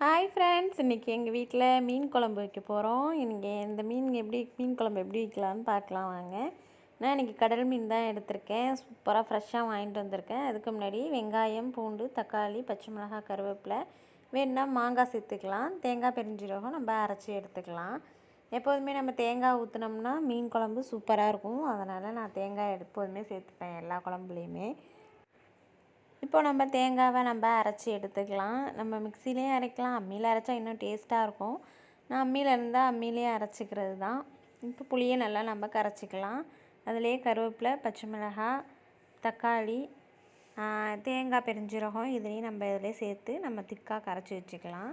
Hi friends இன்றைக்கி எங்கள் வீட்டில் மீன் குழம்பு வைக்க போகிறோம் இன்றைக்கி இந்த மீன் எப்படி மீன் குழம்பு எப்படி வைக்கலான்னு பார்க்கலாம் வாங்க. நான் இன்றைக்கி கடல் மீன் தான் எடுத்திருக்கேன். சூப்பராக ஃப்ரெஷ்ஷாக வாங்கிட்டு வந்திருக்கேன். அதுக்கு முன்னாடி வெங்காயம் பூண்டு தக்காளி பச்சை மிளகாய் கருவேப்பிலை வேணுன்னா மாங்காய் சேர்த்துக்கலாம். தேங்காய் பெருஞ்சீரகம் நம்ம அரைச்சி எடுத்துக்கலாம். எப்போதுமே நம்ம தேங்காய் ஊற்றினோம்னா மீன் குழம்பு சூப்பராக இருக்கும். அதனால் நான் தேங்காய் எப்போதுமே சேர்த்துப்பேன் எல்லா குழம்புலையுமே. இப்போ நம்ம தேங்காவை நம்ம அரைச்சி எடுத்துக்கலாம். நம்ம மிக்சிலேயே அரைக்கலாம். அம்மியில் அரைச்சா இன்னும் டேஸ்ட்டாக இருக்கும். நான் அம்மியில் இருந்தால் அம்மியிலே அரைச்சிக்கிறது தான். இப்போ புளியை நல்லா நம்ம கரைச்சிக்கலாம். அதுலேயே கருவேப்பிலை பச்சை மிளகாய் தக்காளி தேங்காய் பெருஞ்சீரகம் இதுலேயும் நம்ம இதிலே சேர்த்து நம்ம திக்காக கரைச்சி வச்சுக்கலாம்.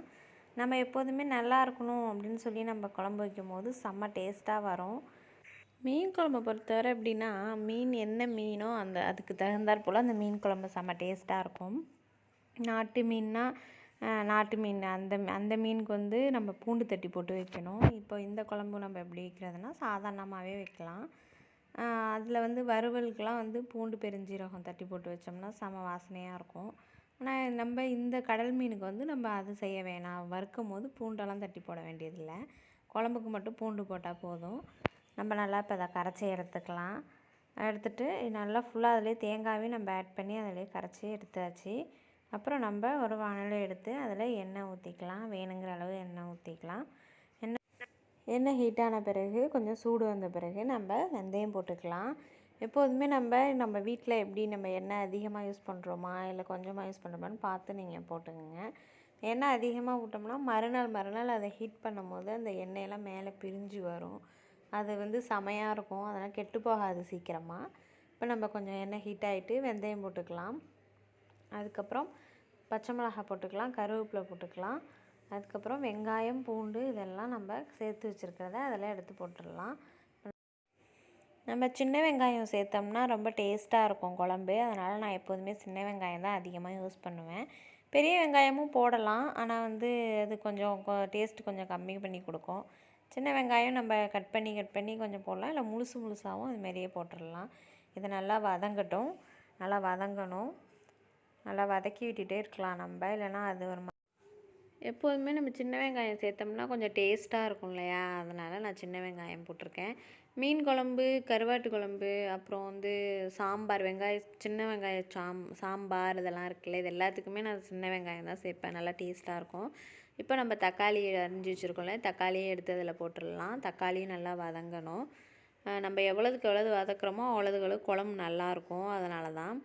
நம்ம எப்போதுமே நல்லா இருக்கணும் அப்படின்னு சொல்லி நம்ம குழம்பு வைக்கும் போது செம்ம டேஸ்ட்டாக வரும். மீன் குழம்பு பொறுத்தவரை எப்படின்னா மீன் என்ன மீனோ அந்த அதுக்கு தகுந்தாற் போல் அந்த மீன் குழம்பு செம்ம டேஸ்ட்டாக இருக்கும். நாட்டு மீன்னா நாட்டு மீன் அந்த அந்த மீனுக்கு வந்து நம்ம பூண்டு தட்டி போட்டு வைக்கணும். இப்போ இந்த குழம்பு நம்ம எப்படி வைக்கிறதுனா சாதாரணமாகவே வைக்கலாம். அதில் வந்து வறுவலுக்கெலாம் வந்து பூண்டு பெருஞ்சீரகம் தட்டி போட்டு வச்சோம்னா செம வாசனையாக இருக்கும். ஆனால் நம்ம இந்த கடல் மீனுக்கு வந்து நம்ம அது செய்ய வேணாம். வறுக்கும் போது பூண்டெல்லாம் தட்டி போட வேண்டியதில்லை. குழம்புக்கு மட்டும் பூண்டு போட்டால் போதும். நம்ம நல்லா இப்போ அதை கரைச்சி எடுத்துக்கலாம். எடுத்துகிட்டு நல்லா ஃபுல்லாக அதிலே தேங்காயும் நம்ம ஆட் பண்ணி அதிலே கரைச்சி எடுத்தாச்சு. அப்புறம் நம்ம ஒரு வானலை எடுத்து அதில் எண்ணெய் ஊற்றிக்கலாம் வேணுங்கிற அளவு எண்ணெய் ஊற்றிக்கலாம் எண்ணெய் எண்ணெய் ஹீட்டான பிறகு கொஞ்சம் சூடு வந்த பிறகு நம்ம வெந்தயம் போட்டுக்கலாம். எப்போதுமே நம்ம நம்ம வீட்டில் எப்படி நம்ம எண்ணெய் அதிகமாக யூஸ் பண்ணுறோமா இல்லை கொஞ்சமாக யூஸ் பண்ணுறோமான்னு பார்த்து நீங்கள் போட்டுக்கோங்க. எண்ணெய் அதிகமாக விட்டோம்னா மறுநாள் மறுநாள் அதை ஹீட் பண்ணும் போது அந்த எண்ணெயெல்லாம் மேலே பிரிஞ்சு வரும். அது வந்து செமையாக இருக்கும். அதனால் கெட்டு போகாது சீக்கிரமாக இப்போ நம்ம கொஞ்சம் எண்ணெய் ஹீட் ஆகிட்டு வெந்தயம் போட்டுக்கலாம். அதுக்கப்புறம் பச்சை மிளகாய் போட்டுக்கலாம் கருவேப்பிலை போட்டுக்கலாம். அதுக்கப்புறம் வெங்காயம் பூண்டு இதெல்லாம் நம்ம சேர்த்து வச்சுருக்கிறத அதெல்லாம் எடுத்து போட்டுடலாம். நம்ம சின்ன வெங்காயம் சேர்த்தோம்னா ரொம்ப டேஸ்ட்டாக இருக்கும் குழம்பு. அதனால் நான் எப்போதுமே சின்ன வெங்காயம் தான் அதிகமாக யூஸ் பண்ணுவேன். பெரிய வெங்காயமும் போடலாம். ஆனால் வந்து அது கொஞ்சம் டேஸ்ட் கொஞ்சம் கம்மி பண்ணி கொடுக்கும். சின்ன வெங்காயம் நம்ம கட் பண்ணி கட் பண்ணி கொஞ்சம் போடலாம். இல்லை முழுசு முழுசாகவும் அதுமாரியே போட்டுடலாம். இதை நல்லா வதங்கட்டும். நல்லா வதங்கணும். நல்லா வதக்கி விட்டுட்டே இருக்கலாம் நம்ம. இல்லைனா அது ஒரு எப்போதுமே நம்ம சின்ன வெங்காயம் சேர்த்தோம்னா கொஞ்சம் டேஸ்ட்டாக இருக்கும் இல்லையா? அதனால் நான் சின்ன வெங்காயம் போட்டிருக்கேன். மீன் குழம்பு கருவாட்டு குழம்பு அப்புறம் வந்து சாம்பார் வெங்காய சின்ன வெங்காய சாம் சாம்பார் இதெல்லாம் இருக்குல்ல இது எல்லாத்துக்குமே நான் சின்ன வெங்காயம் தான் சேர்ப்பேன். நல்லா டேஸ்ட்டாக இருக்கும். இப்போ நம்ம தக்காளி அரிஞ்சு வச்சுருக்கோம்ல தக்காளியும் எடுத்து அதில் போட்டுடலாம். தக்காளியும் நல்லா வதங்கணும். நம்ம எவ்வளோதுக்கு எவ்வளோ வதக்குறோமோ அவ்வளோதுக்கு எவ்வளோ குழம்பு நல்லாயிருக்கும் அதனால தான்.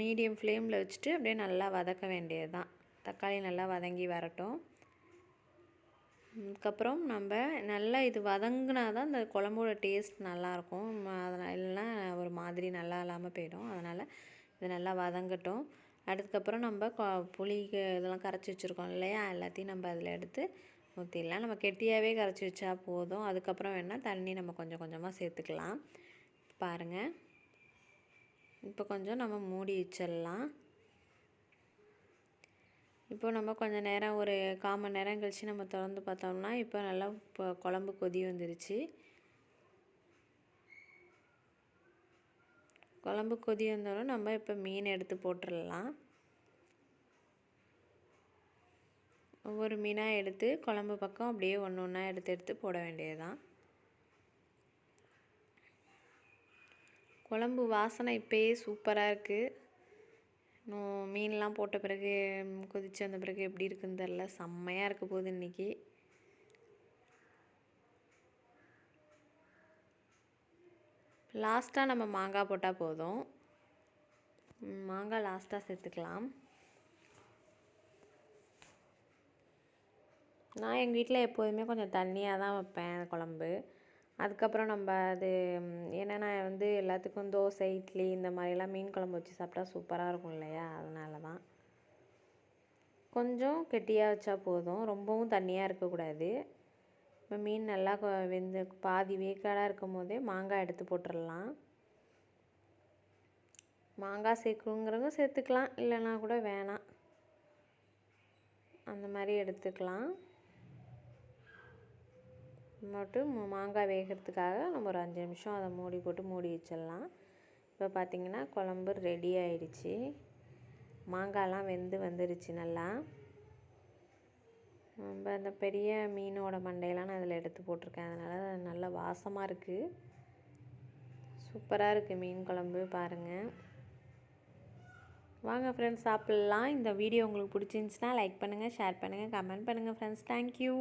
மீடியம் ஃப்ளேமில் வச்சுட்டு அப்படியே நல்லா வதக்க வேண்டியது தான். தக்காளி நல்லா வதங்கி வரட்டும். அதுக்கப்புறம் நம்ம நல்லா இது வதங்கினா தான் இந்த குழம்போட டேஸ்ட் நல்லாயிருக்கும். அதனால் இல்லைன்னா ஒரு மாதிரி நல்லா இல்லாமல் போயிடும். அதனால் இது நல்லா வதங்கட்டும். அதுக்கப்புறம் நம்ம புளி இதெல்லாம் கரைச்சி வச்சுருக்கோம் இல்லையா? எல்லாத்தையும் நம்ம அதில் எடுத்து ஊற்றிடலாம் நம்ம கெட்டியாகவே கரைச்சி வச்சா போதும். அதுக்கப்புறம் வேணால் தண்ணி நம்ம கொஞ்சம் கொஞ்சமாக சேர்த்துக்கலாம். பாருங்கள் இப்போ கொஞ்சம் நம்ம மூடி வச்சிடலாம். இப்போ நம்ம கொஞ்சம் நேரம் ஒரு கால் மணி நேரம் கழித்து நம்ம திறந்து பார்த்தோம்னா இப்போ நல்லா இப்போ குழம்பு கொதி வந்துருச்சு. குழம்பு கொதி வந்தாலும் நம்ம இப்போ மீன் எடுத்து போட்டுடலாம். ஒவ்வொரு மீனாக எடுத்து குழம்பு பக்கம் அப்படியே ஒன்று ஒன்றா எடுத்து எடுத்து போட வேண்டியது தான் குழம்பு வாசனை இப்போயே சூப்பராக இருக்குது இன்னும் மீன்லாம் போட்ட பிறகு கொதித்து வந்த பிறகு எப்படி இருக்குன்னு தெரில செம்மையாக இருக்க போகுது இன்றைக்கி லாஸ்ட்டாக நம்ம மாங்காய் போட்டால் போதும். மாங்காய் லாஸ்ட்டாக சேர்த்துக்கலாம். நான் எங்கள் வீட்டில் எப்போதுமே கொஞ்சம் தண்ணியாக தான் வைப்பேன் குழம்பு. அதுக்கப்புறம் நம்ம அது ஏன்னா வந்து எல்லாத்துக்கும் தோசை இட்லி இந்த மாதிரிலாம் மீன் குழம்பு வச்சு சாப்பிட்டா சூப்பராக இருக்கும் இல்லையா? அதனால தான். கொஞ்சம் கெட்டியாக வச்சா போதும். ரொம்பவும் தண்ணியாக இருக்கக்கூடாது. இப்போ மீன் நல்லா வெந்து பாதி வேக்காடாக இருக்கும் போதே மாங்காய் எடுத்து போட்டுடலாம் மாங்காய் சேர்க்கணுங்கிறவங்க சேர்த்துக்கலாம் இல்லைன்னா கூட வேணாம். அந்த மாதிரி எடுத்துக்கலாம். மட்டும் மாங்காய் வேகிறதுக்காக நம்ம ஒரு அஞ்சு நிமிஷம் அதை மூடி போட்டு மூடி வச்சிடலாம். இப்போ பார்த்திங்கன்னா குழம்பு ரெடி ஆயிடுச்சு. மாங்காய்லாம் வெந்து வந்துருச்சு நல்லா. அந்த பெரிய மீனோட மண்டையெல்லாம் நான் அதில் எடுத்து போட்டிருக்கேன். அதனால் நல்ல வாசமாக இருக்குது சூப்பராக இருக்குது மீன் குழம்பு பாருங்கள் வாங்க ஃப்ரெண்ட்ஸ் சாப்பிட்லாம். இந்த வீடியோ உங்களுக்கு பிடிச்சிருந்துச்சின்னா லைக் பண்ணுங்கள் ஷேர் பண்ணுங்கள் கமெண்ட் பண்ணுங்கள் ஃப்ரெண்ட்ஸ் தேங்க்யூ